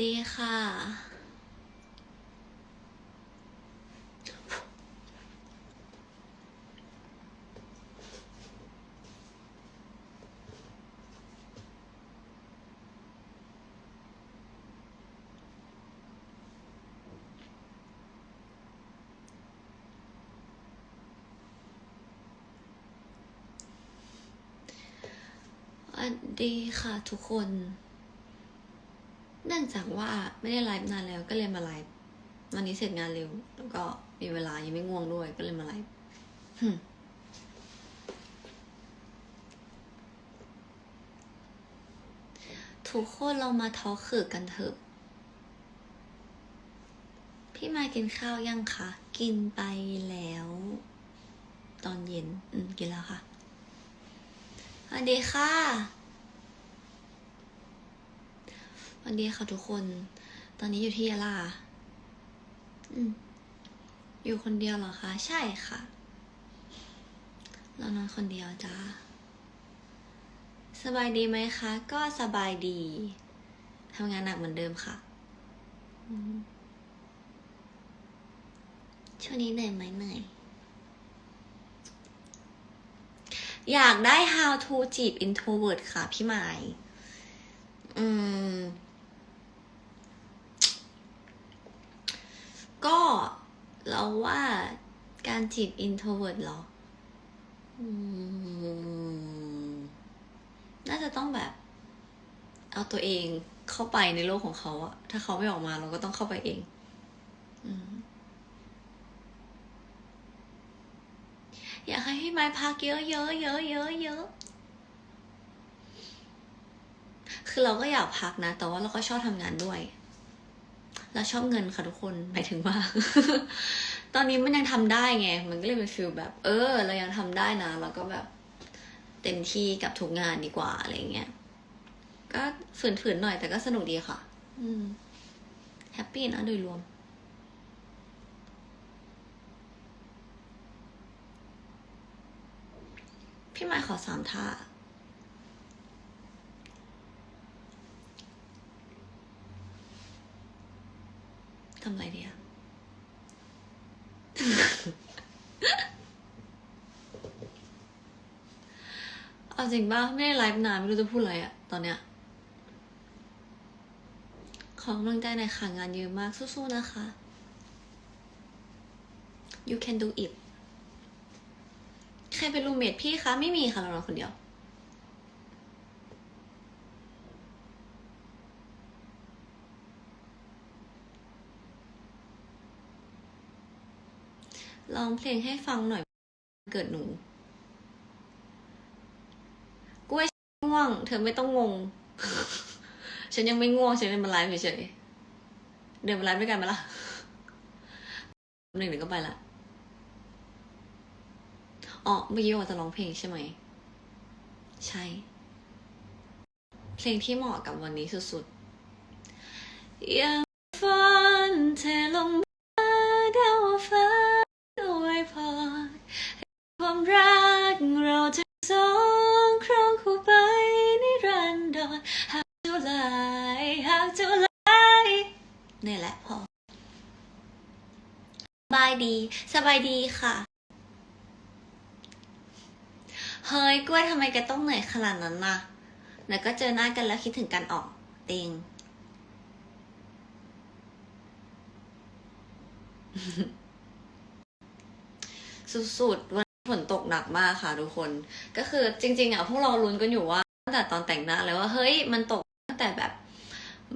ดีค่ะ สวัสดีค่ะทุกคน องจากว่าไม่ได้ไลฟ์นานแล้วก็เลยมาไลฟ์วันนี้เสร็จงานเร็ว แล้วก็มีเวลายังไม่ง่วงด้วยก็เลยมาไลฟ์ทุกคนเรามาทอล์คคือกันเถอะ พี่มากินข้าวยังคะ กินไปแล้ว ตอนเย็น อืม กินแล้วค่ะสวัสดีค่ะ ส วัสดีค่ะทุกคน ตอนนี้อยู่ที่ยะลาอืมอยู่คนเดียวเหรอคะ ใช่ค่ะ เรานอนคนเดียวจ้า สบายดีไหมคะ ก็สบายดี ทำงานหนักเหมือนเดิมค่ะ ช่วงนี้เหนื่อยไหมเหนื่อย อยากได้ how to จีบ introvert ค่ะ พี่หมาย อืม ก็ เราว่าการจีบ introvert เหรออืมน่าจะต้องแบบ เอาตัวเองเข้าไปในโลกของเขาอะถ้าเขาไม่ออกมาเราก็ต้องเข้าไปเองอยากให้พี่ไม้พักเยอะๆเยอะเยอะเยอะคือเราก็อยากพักนะ แต่ว่าเราก็ชอบทำงานด้วย เราชอบเงินค่ะทุกคนหมายถึงว่า ตอนนี้มันยังทำได้ไง มันก็เลยเป็นฟิลแบบ เออ เรายังทำได้นะเราก็แบบเต็มที่กับทุกงานดีกว่าอะไรเงี้ยก็ฝืนๆหน่อยแต่ก็สนุกดีค่ะ อืมแฮปปี้นะโดยรวมพี่ไม้ขอสามท่า ทำอะไรดีอะเอาจริงป่ะไม่ได้ไลฟ์นานไม่รู้จะพูดอะไรอะตอนเนี้ย ขอกำลังใจหน่อยค่ะงานเยอะมากสู้ๆนะคะ you can do it ใครเป็นรูเมทพี่คะ ไม่มีค่ะเรานอนคนเดียว ลองเพลงให้ฟังหน่อยเกิดหนู กล้วยง่วง เธอไม่ต้องงง ฉันยังไม่ง่วง ฉันเดินมาไลฟ์เฉยเดินมาไลฟ์ด้วยกันไหมล่ะหนึ่งเดี๋ยวก็ไปละอ๋อเมื่อกี้ว่าจะร้องเพลงใช่ไหม ใช่ เพลงที่เหมาะกับวันนี้สุดๆย่า รักเราจะสองครองคู่ไปนิรันดรหากจุลายหากจุลายนี่แหละพอสบายดี สบายดีค่ะ เฮ้ยกล้วยทำไมแกต้องเหนื่อยขนาดนั้นนะแล้วก็เจอหน้ากันแล้วคิดถึงกันออกเตงสุดๆวัน ฝนตกหนักมากค่ะทุกคน ก็คือจริง ๆอะพวกเราลุ้นกันอยู่ว่าตั้งแต่ตอนแต่งหน้าเลยว่าเฮ้ยมันตกตั้งแต่แบบ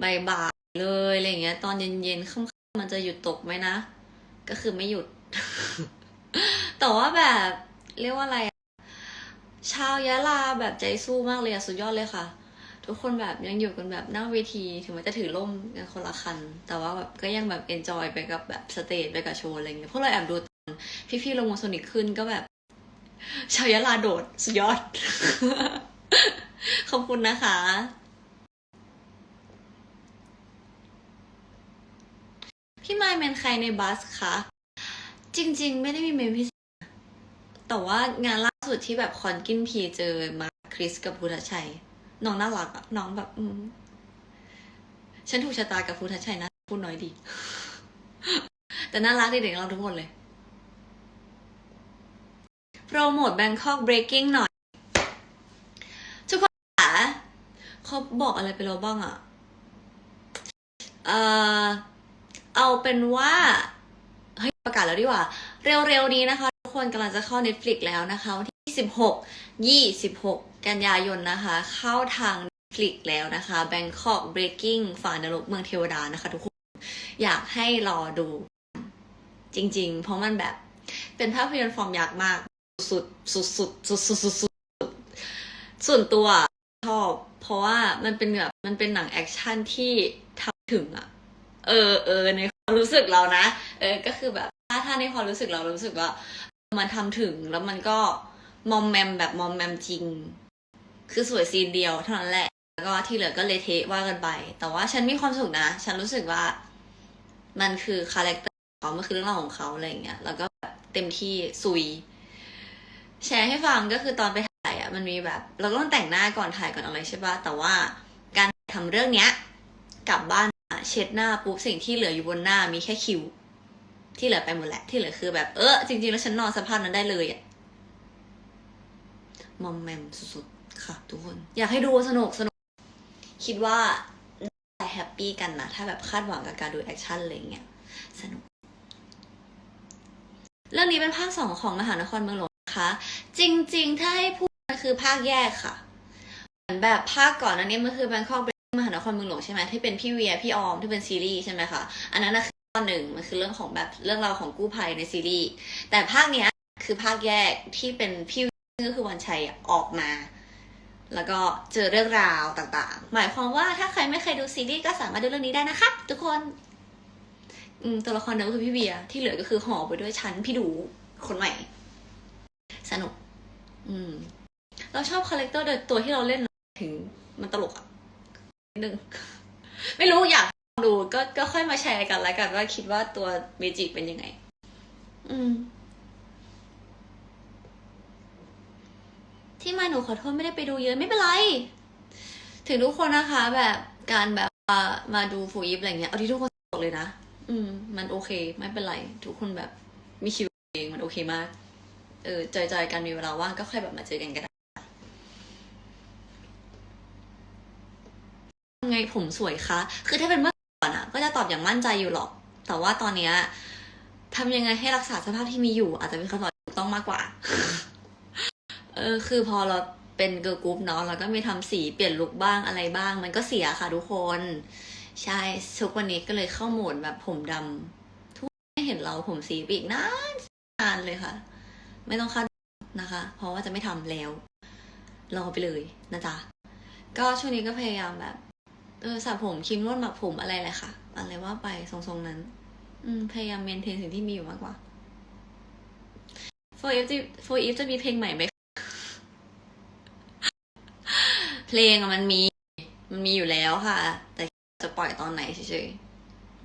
บ่ายๆเลยอะไรเงี้ย ตอนเย็นๆค่ำๆมันจะหยุดตกไหมนะ ก็คือไม่หยุด แต่ว่าแบบเรียกว่าอะไรชาวยะลาแบบใจสู้มากเลยอะสุดยอดเลยค่ะ ทุกคนแบบยังอยู่กันแบบหน้าเวทีถึงแม้จะถือร่มกันคนละคัน แต่ว่าแบบก็ยังแบบเอนจอยไปกับแบบสเตจไปกับโชว์อะไรเงี้ยพวกเราแอบดูตอนพี่ๆลงมาโซนิกขึ้นก็แบบ ชาวยะลาโดด สุดยอด ขอบคุณนะคะ พี่ไมค์เมนใครในบัสคะ จริง ๆ ไม่ได้มีเมนพิเศษ แต่ว่างานล่าสุดที่แบบคอนกินพีเจอมาคริสกับพุทธชัย น้องน่ารักอะน้องแบบ อืมฉันถูกชะตากับภูทัชชัยนะ พูดน้อยดี แต่น่ารักดีเด็กเราทุกคนเลย โปรโมท Bangkok Breaking หน่อย ทุกคนคะเขาบอกอะไรไปแล้วบ้างอะเออเอาเป็นว่าเฮ้ยประกาศแล้วดีกว่า เร็วๆนี้นะคะ ทุกคนกำลังจะเข้า Netflix แล้วนะคะวันที่ 16 26 กันยายนนะคะ เข้าทาง Netflix แล้วนะคะ Bangkok Breaking ฝ่านรกเมืองเทวดานะคะ ทุกคน อยากให้รอดูจริง ๆ เพราะมันแบบเป็นภาพยนตร์ฟอร์มยักษ์มาก สุดสุดสุดสุดสุดสุดสุดส่วนตัวชอบ เพราะว่ามันเป็นแบบมันเป็นหนังแอคชั่นที่ทำถึงอะเออเออในความรู้สึกเรานะ เออก็คือแบบถ้าถ้าในความรู้สึกเรารู้สึกว่า มันทำถึงแล้วมันก็มอมแมมแบบมอมแมมจริง คือสวยซีนเดียวเท่านั้นแหละ แล้วก็ที่เหลือก็เลเทะว่ากันไป แต่ว่าฉันมีความสุขนะ ฉันรู้สึกว่า มันคือคาแรคเตอร์เขามันคือเรื่องราวของเขาอะไรอย่างเงี้ยแล้วก็เต็มที่ซุย แชร์ให้ฟังก็คือตอนไปถ่ายอะมันมีแบบ เราก็ต้องแต่งหน้าก่อนถ่ายก่อนอะไรใช่ปะแต่ว่าการทำเรื่องเนี้ยกลับบ้านเช็ดหน้าปุ๊บสิ่งที่เหลืออยู่บนหน้ามีแค่คิ้วที่เหลือไปหมดแหละที่เหลือคือแบบเออจริงๆแล้วฉันนอนสภาพนั้นได้เลยอะมอมแมมสุดๆค่ะทุกคน อยากให้ดูสนุกสนุก คิดว่าจะแฮปปี้กันนะ ถ้าแบบคาดหวังกับการดูแอคชั่นอะไรเงี้ยสนุก เรื่องนี้เป็นภาคสองของมหานครเมืองหลวง นะคะ จริงๆ ถ้าให้พูดมันคือภาคแยกค่ะเหมือนแบบภาคก่อนอันนี้มันคือ Bangkok Breaking มหานครเมืองหลวงใช่ไหมที่เป็นพี่เวียพี่ออมที่เป็นซีรีส์ใช่ไหมคะอันนั้นนะคือตอนหนึ่งมันคือเรื่องของแบบเรื่องราวของกู้ภัยในซีรีส์แต่ภาคเนี้ยคือภาคแยกที่เป็นพี่เวียก็คือวันชัยออกมา แล้วก็เจอเรื่องราวต่างๆ หมายความว่าถ้าใครไม่เคยดูซีรีส์ก็สามารถดูเรื่องนี้ได้นะคะทุกคนตัวละครเดิมก็คือพี่เวียที่เหลือก็คือห่อไปด้วยชั้นพี่ดูคนใหม่ สนุก อืม เราชอบคาแรคเตอร์โดยตัวที่เราเล่นถึงมันตลกอะนิดนึง ไม่รู้อยากดูก็ก็ค่อยมาแชร์กันแล้วกันว่าคิดว่าตัวเมจิเป็นยังไง อืม ที่มาหนูขอโทษไม่ได้ไปดูเยอะไม่เป็นไร ถึงทุกคนนะคะ แบบการแบบว่ามาดูฟูยิปอะไรเงี้ยเอาที่ทุกคนบอกเลยนะ อืม มันโอเค ไม่เป็นไร ทุกคนแบบมีชีวิตเองมันโอเคมาก เออจอยๆกันมีเวลาว่างก็ค่อยแบบมาเจอกันก็ได้ไงผมสวยคะ คือถ้าเป็นเมื่อก่อนอะก็จะตอบอย่างมั่นใจอยู่หรอก แต่ว่าตอนเนี้ยทำยังไงให้รักษาสภาพที่มีอยู่ อาจจะเป็นคำตอบถูกต้องมากกว่า เออ คือพอเราเป็นเกิร์ลกรุ๊ปเนาะเราก็มีทำสีเปลี่ยนลุคบ้างอะไรบ้าง มันก็เสียค่ะทุกคน ใช่ทุกวันนี้ก็เลยเข้าโหมดแบบผมดำทุกคนไม่เห็นเราผมสีปีกนานนานเลยค่ะ ไม่ต้องคาดนะคะ เพราะว่าจะไม่ทำแล้วรอไปเลยนะจ๊ะก็ช่วงนี้ก็พยายามแบบเออสระผมครีมนวดหมักผมอะไรแหละค่ะ อะไรว่าไปทรงๆนั้น อืมพยายามเมนเทนสิ่งที่มีอยู่มากกว่า for if จะ for if จะมีเพลงใหม่ไหมเพลงอะมันมี มันมีอยู่แล้วค่ะ แต่จะปล่อยตอนไหนเฉย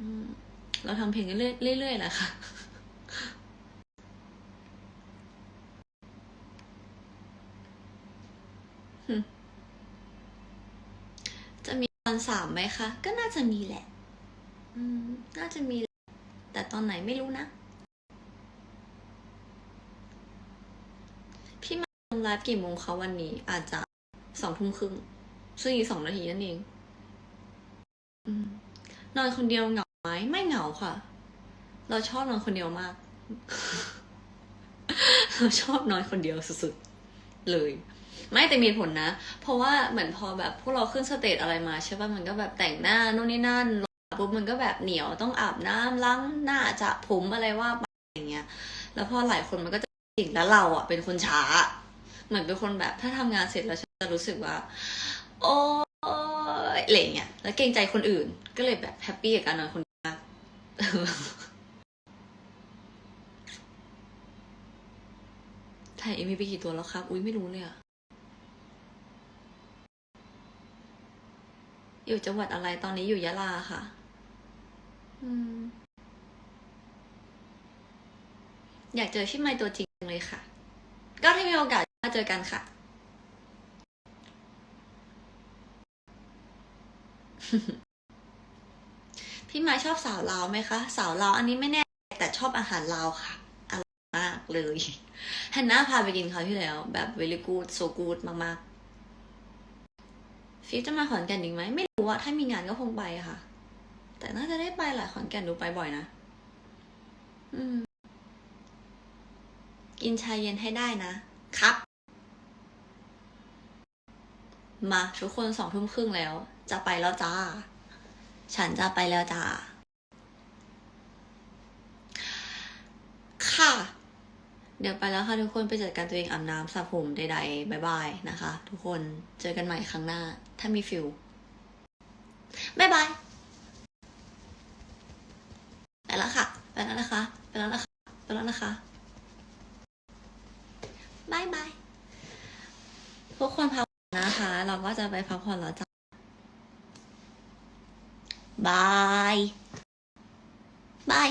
ๆเราทำเพลงเรื่อยๆแหละค่ะ จะมีตอนสามไหมคะ ก็น่าจะมีแหละ อืม น่าจะมี แต่ตอนไหนไม่รู้นะ พี่มาลงไลฟ์กี่โมงคะวันนี้ อาจจะสองทุ่มครึ่ง ซึ่งอีกสองนาทีนั่นเองนอนคนเดียวเหงาไหมไม่เหงาค่ะ เราชอบนอนคนเดียวมาก เราชอบนอนคนเดียวสุดๆเลย ไม่แต่มีผลนะ เพราะว่าเหมือนพอแบบพวกเราขึ้นสเตจอะไรมาใช่ป่ะมันก็แบบแต่งหน้านู่นนี่นั่นปุ๊บมันก็แบบเหนียวต้องอาบน้ำล้างหน้าจะผมอะไรว่าไปอย่างเงี้ย แล้วพอหลายคนมันก็จะสิ่งแล้วเราอะเป็นคนช้า เหมือนเป็นคนแบบถ้าทำงานเสร็จแล้วจะรู้สึกว่า โอ้ยอะไรเงี้ยแล้วเกรงใจคนอื่น ก็เลยแบบแฮปปี้กับการนอนคนเดียวมากถ่ายเอ็มีไปกี่ตัวแล้วครับ อุ้ยไม่รู้เลยอะ อยู่จังหวัดอะไรตอนนี้อยู่ยะลาค่ะ อืม อยากเจอพี่ไมค์ตัวจริงเลยค่ะ ก็ถ้ามีโอกาสมาเจอกันค่ะ พี่ไม้ชอบสาวลาวไหมคะ สาวลาวอันนี้ไม่แน่ แต่ชอบอาหารลาวค่ะอร่อยมากเลยฮันน่าพาไปกินคราวที่แล้ว แบบ very good so good มากๆฟิวจะมาขอนแก่นอีกไหมไม่ รู้ว่าถ้ามีงานก็คงไปค่ะ แต่น่าจะได้ไปแหละขอนแก่นดูไปบ่อยนะ อืม กินชาเย็นให้ได้นะ ครับ มาทุกคนสองทุ่มครึ่งแล้ว จะไปแล้วจ้า ฉันจะไปแล้วจ้า ค่ะเดี๋ยวไปแล้วค่ะทุกคนไปจัดการตัวเองอาบน้ำสระผมใดๆบายบายนะคะ ทุกคนเจอกันใหม่ครั้งหน้า ถ้ามีฟิล บายบายไปแล้วค่ะไปแล้วนะคะไปแล้วนะคะไปแล้วนะคะบายบายทุกคนพักผ่อนนะคะ เราก็จะไปพักผ่อนแล้วจ้ะบายบาย